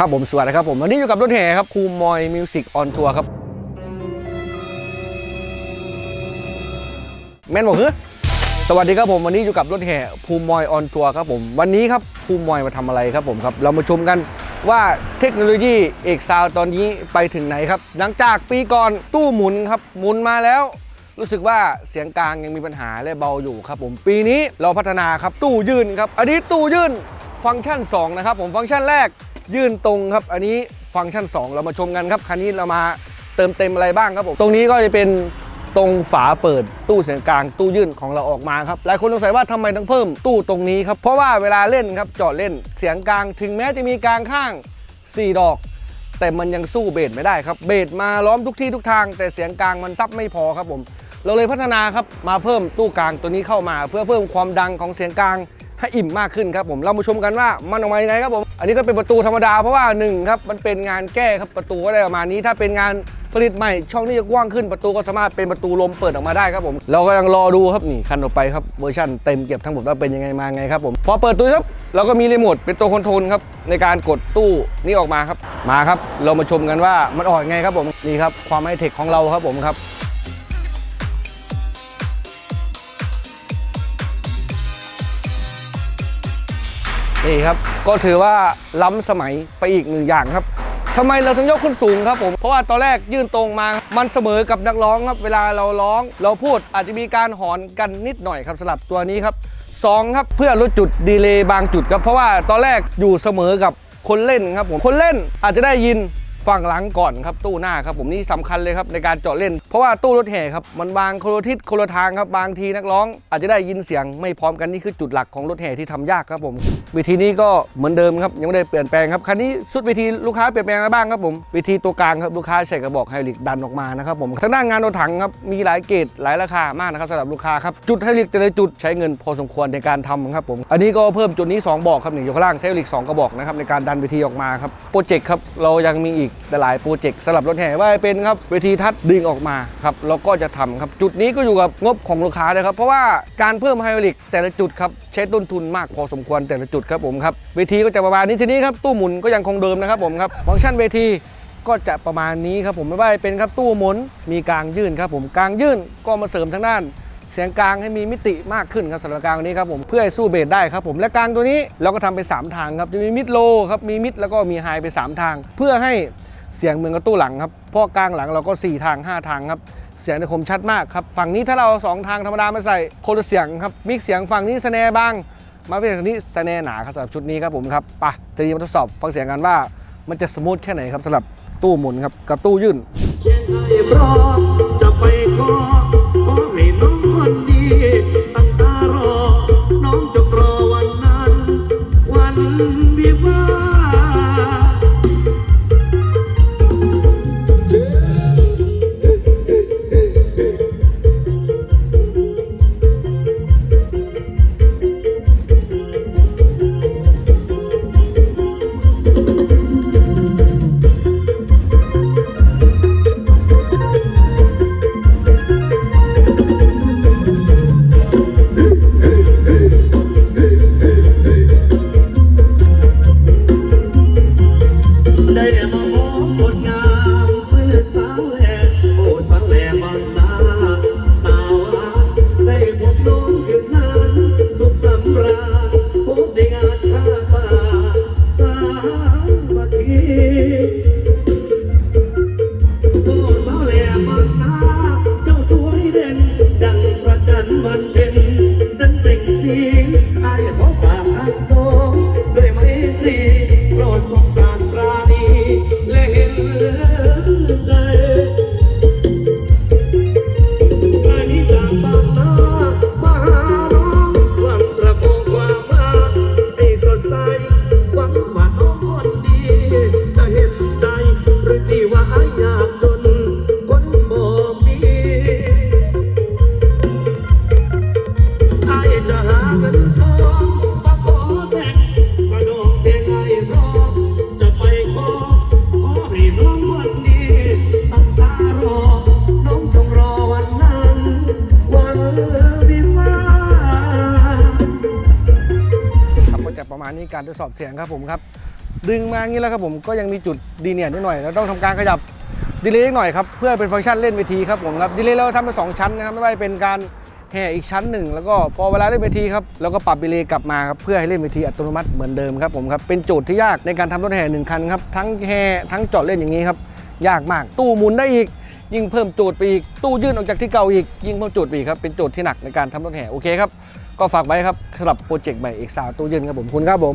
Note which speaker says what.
Speaker 1: ครับผมสวัสดีครับผมวันนี้อยู่กับรถแห่ครับครูมอยมิวสิกออนทัวร์ครับ แม่นบอกเฮ้สวัสดีครับผมวันนี้อยู่กับรถแห่ภูมิมอยออนทัวร์ครับผมวันนี้ครับภูมิมอยมาทำอะไรครับผมครับ เรามาชมกันว่าเทคโนโลยีเอกซาวตอนนี้ไปถึงไหนครับ หลังจากปีก่อนตู้หมุนครับหมุนมาแล้ว รู้สึกว่าเสียงกลางยังมีปัญหาและเบาอยู่ครับผมปีนี้เราพัฒนาครับตู้ยื่นครับอันนี้ตู้ยื่นฟังก์ชัน 2 นะครับผมฟังก์ชันแรก ยื่นตรงครับ อันนี้ฟังก์ชัน 2 เรามาชมกันครับ คันนี้เรามาเติมเต็มอะไรบ้างครับผม ตรงนี้ก็จะเป็นตรงฝาเปิดตู้เสียงกลางตู้ยื่นของเราออกมาครับ หลายคนสงสัยว่าทำไมต้องเพิ่มตู้ตรงนี้ครับ เพราะว่าเวลาเล่นครับจอดเล่นเสียงกลางถึงแม้จะมีกลางข้าง 4 ดอก แต่มันยังสู้เบสไม่ได้ครับ เบสมาล้อมทุกที่ทุกทาง แต่เสียงกลางมันซับไม่พอครับผม เราเลยพัฒนาครับมาเพิ่มตู้กลางตัวนี้เข้ามา เพื่อเพิ่มความดังของเสียงกลาง ให้อิ่มมากขึ้นครับผมเรามาชมกันว่ามันออกมายังไงครับผมอันนี้ก็เป็นประตูธรรมดาเพราะว่าหนึ่งครับมันเป็นงานแก้ครับประตูก็ได้ประมาณนี้ถ้าเป็นงานผลิตใหม่ช่องนี้จะกว้างขึ้นประตูก็สามารถเป็นประตูลมเปิดออกมาได้ครับผม เราก็ยังรอดูครับนี่คันต่อไปครับเวอร์ชันเต็มเก็บทั้งหมดว่าเป็นยังไงมาไงครับผมพอเปิดตู้ครับเราก็มีรีโมทเป็นตัวคอนโทรลครับในการกดตู้นี้ออกมาครับมาครับ เรามาชมกันว่ามันออกยังไงครับผมนี่ครับความไฮเทคของเราครับผมครับ นี่ครับ ก็ถือว่าล้ำสมัยไปอีกหนึ่งอย่างครับทำไมเราถึงยกขึ้นสูงครับผม เพราะว่าตอนแรกยื่นตรงมา มันเสมอกับนักร้องครับ เวลาเราร้อง เราพูดอาจจะมีการหอนกันนิดหน่อยครับสลับตัวนี้ครับสองครับเพื่อลดจุดดีเลย์บางจุดครับ เพราะว่าตอนแรกอยู่เสมอกับคนเล่นครับผม คนเล่นอาจจะได้ยิน ฝั่งหลังก่อนครับตู้หน้าครับผมนี่สำคัญเลยครับในการเจาะเล่น เพราะว่าตู้รถแห่ครับมันบางโคนลทิศคนลทางครับบางทีนักร้อง อาจจะได้ยินเสียงไม่พร้อมกันนี่คือจุดหลักของรถแห่ที่ทำยากครับผมวิธีนี้ก็เหมือนเดิมครับยังไม่ได้เปลี่ยนแปลงครับคันนี้สุดวิธีลูกค้าเปลี่ยนแปลงอะไรบ้างครับผมวิธีตัวกลางครับลูกค้าใส่กระบอกไฮรอลิกดันออกมานะครับผมทางด้านงานรถถังครับมีหลายเกรดหลายราคามากนะครับสำหรับลูกค้าครับจุดไฮรอลิกแต่ละจุดใช้เงินพอสมควรในการทำครับผมอันนี้ก็เพิ่มจุดนี้สองบอกครับหนึ่งอยู่ข้างล่างใช้ไฮลิกสองกระบอกนะครับในการดันเวทีออกมาครับโปรเจกต์ครับเรายังมีอีกหลายโปรเจกต์สำหรับรถแห่ว่าเป็นครับเวทีทัดดึงออกมาครับเราก็จะทำครับจุดนี้ก็อยู่กับงบของลูกค้าเลยครับ เพราะว่าการเพิ่มไฮดรอลิกแต่ละจุดครับใช้ต้นทุนมากพอสมควรแต่ละจุดครับผมครับเวทีก็จะประมาณนี้ทีนี้ครับตู้หมุนก็ยังคงเดิมนะครับผมครับฟังก์ชันเวทีก็จะประมาณนี้ครับผมไม่ว่าจะเป็นครับตู้หมุนมีกลางยื่นครับผมกลางยื่นก็มาเสริมทางด้านเสียงกลางให้มีมิติมากขึ้นครับสำหรับกลางตัวนี้ครับผมเพื่อให้สู้เบสได้ครับผมและกลางตัวนี้เราก็ทำเป็น3ทางครับจะมีมิดโลครับมีมิดแล้วก็มีไฮไป 3 ทาง เพื่อให้ เสียงเหมือนกับตู้หลังครับเพราะกลางหลังเราก็ 4 ทาง 5 ทางครับเสียงในคมชัดมากครับฝั่งนี้ถ้าเราสองทางธรรมดามาใส่คนละเสียงครับมิกเสียงฝั่งนี้สแนร์บาง มาเป็นฝั่งนี้สแนหนาครับสำหรับชุดนี้ครับผมครับไปจะมาทดสอบฟังเสียงกันว่า มันจะสมูทแค่ไหนครับสำหรับตู้หมุนครับกับตู้ยื่น
Speaker 2: กา
Speaker 1: ณนี้การทดสอบเสียงครับผมครับ ดึงมาอย่างนี้แล้วครับผมก็ยังมีจุดดีเนียนิดหน่อยเราต้องทำการขยับดีเลย์นิดหน่อยครับเพื่อเป็นฟังก์ชันเล่นเวทีครับผมครับดีเลย์เราทำเป็นสองชั้นนะครับไม่ว่าจะเป็นการแห่อีกชั้นหนึ่งแล้วก็พอเวลาเล่นเวทีครับเราก็ปรับดีเลย์กลับมาครับเพื่อให้เล่นเวทีอัตโนมัติเหมือนเดิมครับผมครับเป็นโจทย์ที่ยากในการทำรถแห่หนึ่งคันครับทั้งแห่ทั้งจอดเล่นอย่างนี้ครับยากมากตู้หมุนได้อีกยิ่งเพิ่มโจทย์ไปอีก ตู้ยื่นออกจากที่เก่าอีก ยิ่งเพิ่มโจทย์ไปอีกครับ เป็นโจทย์ที่หนักในการทำรถแห่โอเคครับ ก็ฝากไว้ครับสำหรับโปรเจกต์ใหม่เอกสาวตู้ยืนครับผมคุณครับผม